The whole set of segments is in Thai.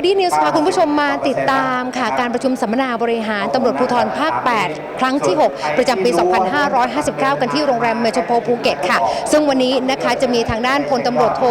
นิวส์พาคุณผู้ชมมาติดตามค่ะ การประชุมสัมมนาบริหารตำรวจภูธรภาค 8 ครั้งที่ 6 ประจำปี 2559 กันที่โรงแรมเมโทรโพลภูเก็ตค่ะ ซึ่งวันนี้นะคะจะมีทางด้านพลตำรวจโท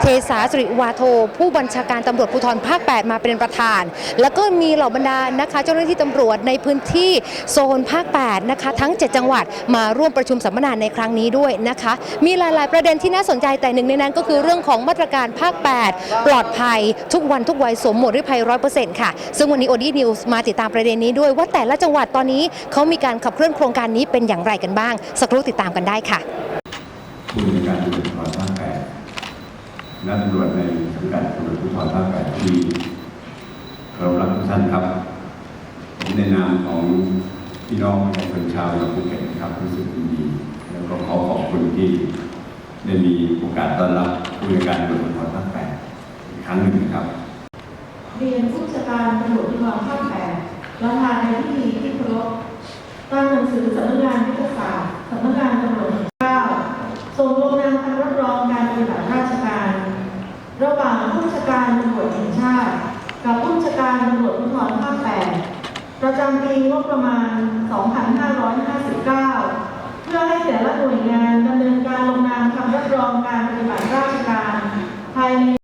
เทสาสิริวาโท ผู้บัญชาการตำรวจภูธรภาค 8 มาเป็นประธาน แล้วก็มีเหล่าบรรดานะคะ เจ้าหน้าที่ตำรวจในพื้นที่โซนภาค 8 นะคะ ทั้ง 7 จังหวัดมาร่วมประชุมสัมมนาในครั้งนี้ด้วยนะคะ มีหลาย ๆ ประเด็นที่น่าสนใจแต่หนึ่งในนั้นก็คือเรื่องของมาตรการภาค 8 ปลอดภัยทุกวันทุกวัยสวมหมวกนิรภัยร้อยเปอร์เซ็นต์ค่ะ ซึ่งวันนี้โอดีนิวส์มาติดตามประเด็นนี้ด้วยว่าแต่ละจังหวัดตอนนี้เขามีการขับเคลื่อนโครงการนี้เป็นอย่างไรกันบ้าง สักครู่ติดตามกันได้ค่ะผู้ในการตำรวจภูธรภาคแปดและตำรวจในสังกัดตำรวจภูธรภาคแปดที่เรารักทุกท่านครับผมในนามของพี่น้องประชาชนชาวจังหวัดภูเก็ตครับรู้สึกยินดีแล้วก็ขอขอบคุณที่ได้มีโอกาสต้อนรับผู้ในการตำรวจภูธรภาคแปดอีกครั้งหนึ่งครับ เรียนผู้จัดการตำรวจภูธรภาคแปดประธานในพิธีที่เคารพตั้งหนังสือสำนักงานยุทธศาสตร์สำนักงานตำรวจแห่งชาติส่งลงนามคำรับรองการปฏิบัติราชการ ระหว่างผู้จัดการตำรวจแห่งชาติ กับผู้จัดการตำรวจภูธรภาคแปดประจำปีงบประมาณ 2559 เพื่อให้แต่ละหน่วยงานดำเนินการลงนามคำรับรองการปฏิบัติราชการภายใน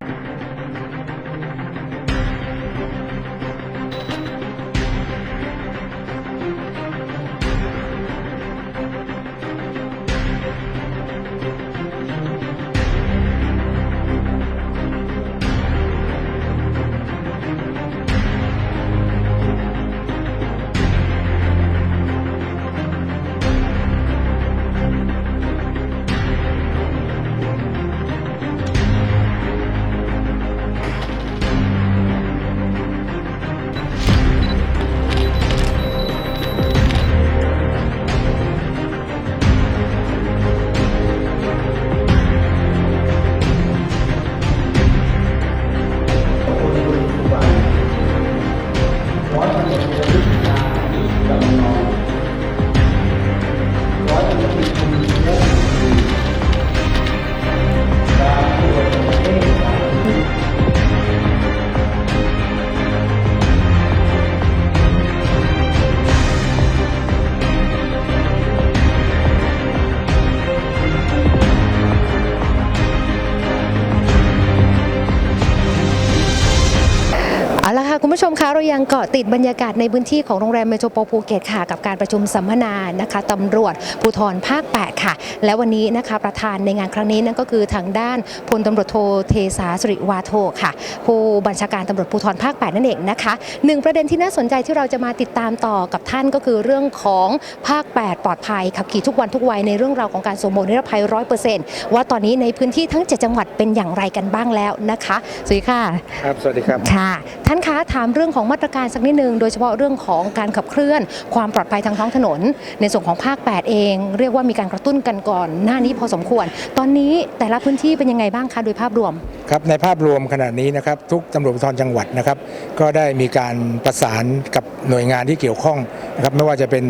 ยังเกาะติดบรรยากาศในพื้นที่ของโรงแรมเมโทรโพลภูเก็ตค่ะ กับการประชุมสัมมนานะคะตำรวจภูธรภาค 8 ค่ะ และวันนี้นะคะประธานในงานครั้งนี้นั่นก็คือทางด้านพลตำรวจโทเทสาสิริวาโทค่ะ ผู้บัญชาการตำรวจภูธรภาค 8 นั่นเองนะคะหนึ่งประเด็นที่น่าสนใจที่เราจะมาติดตามต่อกับท่านก็คือเรื่องของภาค 8 ปลอดภัยขับขี่ทุกวันทุกวัยในเรื่องราวของการสวมหมวกนิรภัยร้อยเปอร์เซ็นต์ว่าตอนนี้ในพื้นที่ทั้ง 7 จังหวัดเป็นอย่างไรกันบ้างแล้วนะคะสวัสดีค่ะ ครับ สวัสดีครับ ค่ะ ท่านคะถามเรื่องของมาตรการสักนิดนึง โดยเฉพาะเรื่องของการขับเคลื่อน ความปลอดภัยทางท้องถนน ในส่วนของภาค 8 เอง เรียกว่ามีการกระตุ้นกันก่อน หน้านี้พอสมควร ตอนนี้แต่ละพื้นที่เป็นยังไงบ้างคะโดยภาพรวมครับในภาพรวมขณะนี้นะครับทุกตำรวจภูธรจังหวัดนะครับ ก็ได้มีการประสานกับหน่วยงานที่เกี่ยวข้องนะครับไม่ว่าจะเป็น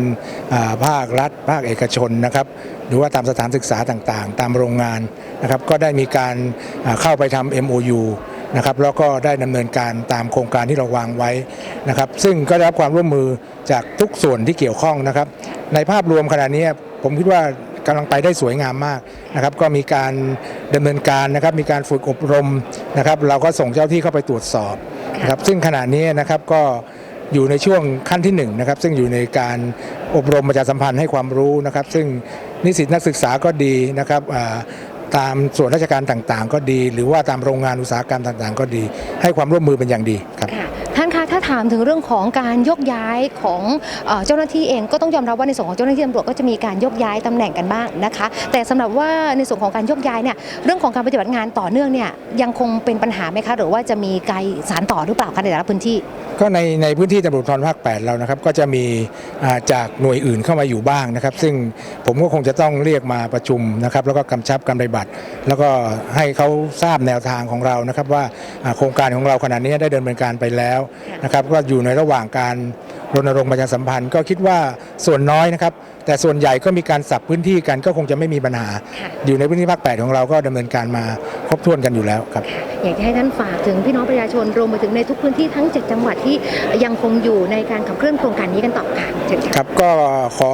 ภาครัฐ ภาคเอกชนนะครับหรือว่าตามสถานศึกษาต่างๆ ตามโรงงานนะครับก็ได้มีการเข้าไปทำ MOU นะครับแล้วก็ได้ดำเนินการตามโครงการที่เราวางไว้นะครับ ซึ่งก็ได้รับความร่วมมือจากทุกส่วนที่เกี่ยวข้องนะครับ ในภาพรวมขณะนี้ผมคิดว่ากำลังไปได้สวยงามมากนะครับ ก็มีการดำเนินการนะครับ มีการฝึกอบรมนะครับ เราก็ส่งเจ้าที่เข้าไปตรวจสอบนะครับ ซึ่งขณะนี้นะครับก็อยู่ในช่วงขั้นที่หนึ่งนะครับ ซึ่งอยู่ในการอบรมประชาสัมพันธ์ให้ความรู้นะครับ ซึ่งนิสิตนักศึกษาก็ดีนะครับ ตามส่วนราชการต่างๆ ก็ดี หรือว่าตามโรงงานอุตสาหกรรมต่างๆ ก็ดี ให้ความร่วมมือเป็นอย่างดีครับ ถามถึงเรื่องของการยกย้ายของเจ้าหน้าที่เองก็ต้องยอมรับว่าในส่วนของเจ้าหน้าที่ตำรวจก็จะมีการยกย้ายตำแหน่งกันบ้างนะคะ แต่สำหรับว่าในส่วนของการยกย้ายเนี่ยเรื่องของการปฏิบัติงานต่อเนื่องเนี่ยยังคงเป็นปัญหาไหมคะหรือว่าจะมีการสารต่อหรือเปล่าคะในแต่ละพื้นที่ ก็ในในพื้นที่ตำรวจภูธรภาค8เรานะครับก็จะมีจากหน่วยอื่นเข้ามาอยู่บ้างนะครับ ซึ่งผมก็คงจะต้องเรียกมาประชุมนะครับแล้วก็กำชับการปฏิบัติ แล้วก็ให้เขาทราบแนวทางของเรานะครับว่าอ่าโครงการของเราขณะนี้ได้ดำเนินการไปแล้วนะครับก็อยู่ในระหว่างการรณรงค์ประชาสัมพันธ์ ก็คิดว่าส่วนน้อยนะครับ แต่ส่วนใหญ่ก็มีการสับพื้นที่กันก็คงจะไม่มีปัญหาค่ะอยู่ในพื้นที่ภาคแปดของเราก็ดำเนินการมาครบถ้วนกันอยู่แล้วครับ อยากจะให้ท่านฝากถึงพี่น้องประชาชนรวมไปถึงในทุกพื้นที่ทั้ง 7 จังหวัดที่ยังคงอยู่ในการขับเคลื่อนโครงการนี้กันต่อค่ะเชิญค่ะครับก็ขอ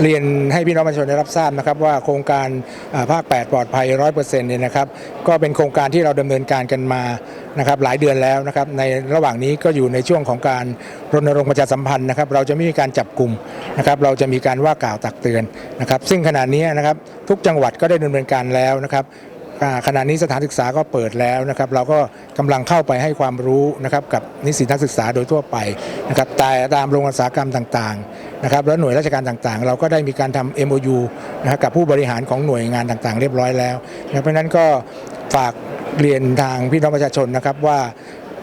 เรียนให้พี่น้องประชาชนได้รับทราบนะครับว่าโครงการภาค 8 ปลอดภัย 100%เนี่ยนะครับก็เป็นโครงการที่เราดำเนินการกันมานะครับหลายเดือนแล้วนะครับในระหว่างนี้ก็อยู่ในช่วงของการรณรงค์ประชาสัมพันธ์นะครับเราจะไม่มีการจับกลุ่มนะครับเราจะมีการว่ากล่าวตักเตือนนะครับซึ่งขณะนี้นะครับทุกจังหวัดก็ได้ดำเนินการแล้วนะครับอ่าขณะนี้สถานศึกษาก็เปิดแล้วนะครับ เราก็กำลังเข้าไปให้ความรู้นะครับกับนิสิตนักศึกษาโดยทั่วไปนะครับแต่ตามโรงอุตสาหกรรมต่างๆ นะครับและหน่วยราชการต่างๆ เราก็ได้มีการทำ MOU นะกับผู้บริหารของหน่วยงานต่างๆ เรียบร้อยแล้วนะครับเพราะฉะนั้นก็ฝากเรียนทางพี่น้องประชาชนนะครับว่า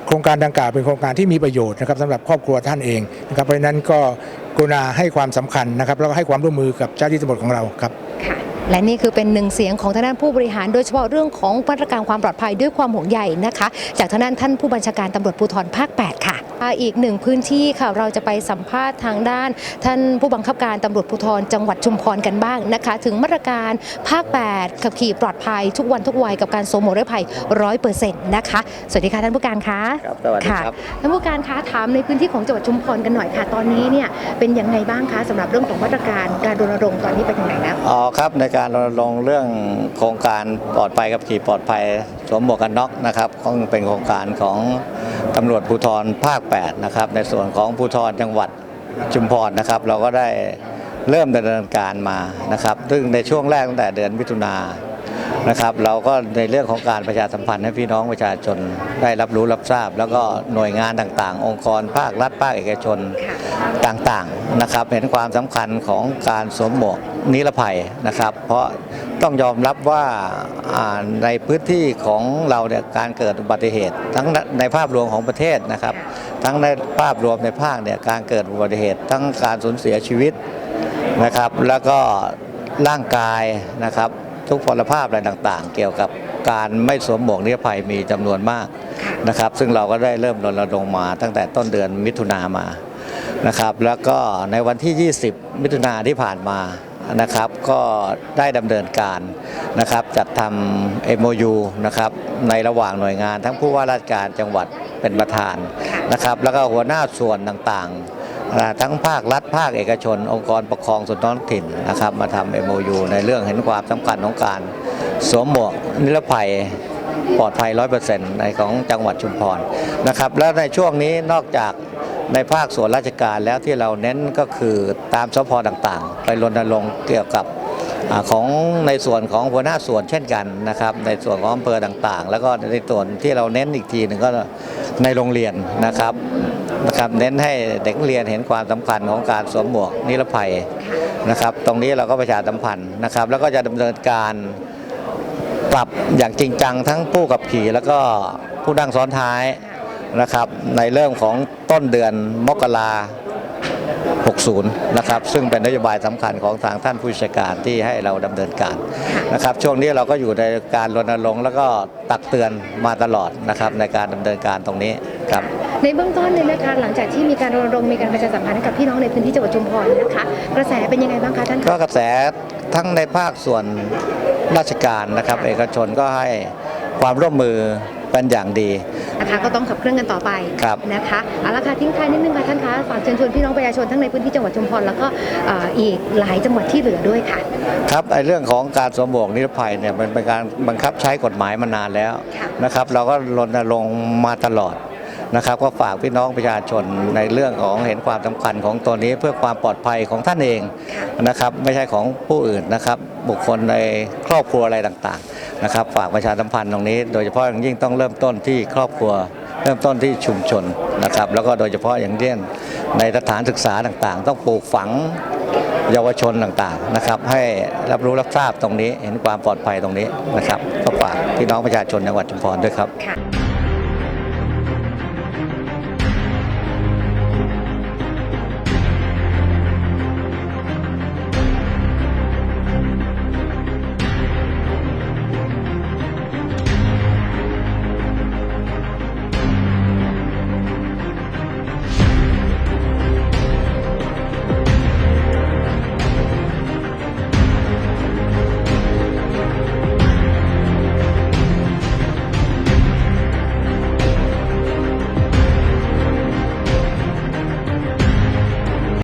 โครงการดังกล่าวเป็นโครงการที่มีประโยชน์นะครับสำหรับครอบครัวท่านเองนะครับเพราะฉะนั้นก็กรุณาให้ความสำคัญนะครับแล้วก็ให้ความร่วมมือกับเจ้าหน้าที่ตำรวจของเราครับค่ะและนี่คือเป็นหนึ่งเสียงของทางด้านผู้บริหาร โดยเฉพาะเรื่องของมาตรการความปลอดภัยด้วยความห่วงใยนะคะ จากทางด้านท่านผู้บัญชาการตำรวจภูธรภาค 8 ค่ะ อ่าอีกหนึ่งพื้นที่ค่ะเราจะไปสัมภาษณ์ทางด้าน ท่านผู้บังคับการตำรวจภูธรจังหวัดชุมพรกันบ้างนะคะ ถึงมาตรการภาค 8 ขับขี่ปลอดภัยทุกวันทุกวัยกับการสวมหมวกนิรภัยร้อยเปอร์เซ็นต์นะคะ สวัสดีค่ะท่านผู้การคะครับสวัสดีครับท่านผู้การคะถามในพื้นที่ของจังหวัดชุมพรกันหน่อยค่ะ ตอนนี้เนี่ยเป็นยังไงบ้างคะสำหรับเรื่องของมาตรการการรณรงค์ตอนนี้เป็นยังไงแล้วอ๋อครับในการรณรงค์เรื่องโครงการปลอดภัยกับขี่ปลอดภัยสวมหมวกกันน็อกนะครับก็เป็นโครงการของ ตำรวจภูธรภาค 8 นะครับ ในส่วนของภูธรจังหวัดชุมพรนะครับ เราก็ได้เริ่มดำเนินการมานะครับ ซึ่งในช่วงแรกตั้งแต่เดือนมิถุนา นนะครับ เราก็ในเรื่องของการประชาสัมพันธ์ให้พี่น้องประชาชนได้รับรู้รับทราบ แล้วก็หน่วยงานต่างๆ องค์กรภาครัฐภาคเอกชนต่างๆนะครับ เห็นความสำคัญของการสวมหมวกนิรภัยนะครับ เพราะต้องยอมรับว่าอ่าในพื้นที่ของเราเนี่ยการเกิดอุบัติเหตุ ทั้งในภาพรวมของประเทศนะครับ ทั้งในภาพรวมในภาคเนี่ยการเกิดอุบัติเหตุ ทั้งการสูญเสียชีวิตนะครับ แล้วก็ร่างกายนะครับ ทุกพลภาพอะไรต่างๆ เกี่ยวกับการไม่สวมหมวกนิรภัยมีจำนวนมากนะครับ ซึ่งเราก็ได้เริ่มรณรงค์มาตั้งแต่ต้นเดือนมิถุนามานะครับ แล้วก็ในวันที่ 20 มิถุนาที่ผ่านมานะครับก็ได้ดำเนินการนะครับจัดทำ MOU นะครับในระหว่างหน่วยงานทั้งผู้ว่าราชการจังหวัดเป็นประธานนะครับแล้วก็หัวหน้าส่วนต่างๆอ่า ทั้งภาครัฐภาคเอกชน องค์กรปกครองส่วนท้องถิ่นนะครับมาทำ MOU ในเรื่องเห็นความสำคัญของการสวมหมวกนิรภัยปลอดภัย 100%ในของจังหวัดชุมพรนะครับแล้วในช่วงนี้นอกจากในภาคส่วนราชการแล้วที่เราเน้นก็คือตามสพต่างๆ ไปรณรงค์เกี่ยวกับอของในส่วนของหัวหน้าส่วนเช่นกันนะครับ ในส่วนของอำเภอต่างๆ แล้วก็ในส่วนที่เราเน้นอีกทีหนึ่งก็ในโรงเรียนนะครับ นะครับเน้นให้เด็กนักเรียนเห็นความสำคัญของการสวมหมวกนิรภัยนะครับ ตรงนี้เราก็ประชาสัมพันธ์นะครับ แล้วก็จะดำเนินการปรับอย่างจริงจังทั้งผู้ขับขี่แล้วก็ผู้นั่งซ้อนท้ายนะครับ ในเรื่องของต้นเดือนมกรา 60 นะครับ ซึ่งเป็นนโยบายสำคัญของทางท่านผู้จัดการที่ให้เราดำเนินการนะครับ ช่วงนี้เราก็อยู่ในการรณรงค์แล้วก็ตักเตือนมาตลอดนะครับในการดำเนินการตรงนี้ครับในเบื้องต้นเลยนะคะหลังจากที่มีการรณรงค์มีการประชาสัมพันธ์ให้กับพี่น้องในพื้นที่จังหวัดชุมพรนะคะกระแสเป็นยังไงบ้างคะท่านก็คะกระแสทั้งในภาคส่วนราชการนะครับ เอกชนก็ให้ความร่วมมือ เป็นอย่างดีนะคะก็ต้องขับเคลื่อนกันต่อไปครับนะคะเอาละค่ะทิ้งท้ายนิดนึงค่ะท่านคะฝากเชิญชวนพี่น้องประชาชนทั้งในพื้นที่จังหวัดชุมพรแล้วก็เอ่ออีกหลายจังหวัดที่เหลือด้วยค่ะ ครับไอ้เรื่องของการสวมหมวกนิรภัยเนี่ยมันเป็นการบังคับใช้กฎหมายมานานแล้วค่ะนะครับ เราก็รณรงค์มาตลอดนะครับก็ฝากพี่น้องประชาชนในเรื่องของเห็นความสำคัญของตัวนี้เพื่อความปลอดภัยของท่านเองนะครับ ไม่ใช่ของผู้อื่นนะครับ บุคคลในครอบครัวอะไรต่างๆ นะครับฝากประชาสัมพันธ์ตรงนี้ โดยเฉพาะอย่างยิ่งต้องเริ่มต้นที่ครอบครัว เริ่มต้นที่ชุมชนนะครับ แล้วก็โดยเฉพาะอย่างยิ่งในสถานศึกษาต่างๆ ต้องปลูกฝังเยาวชนต่างๆนะครับให้รับรู้รับทราบตรงนี้ เห็นความปลอดภัยตรงนี้นะครับก็ฝากพี่น้องประชาชนจังหวัดชุมพรด้วยครับค่ะ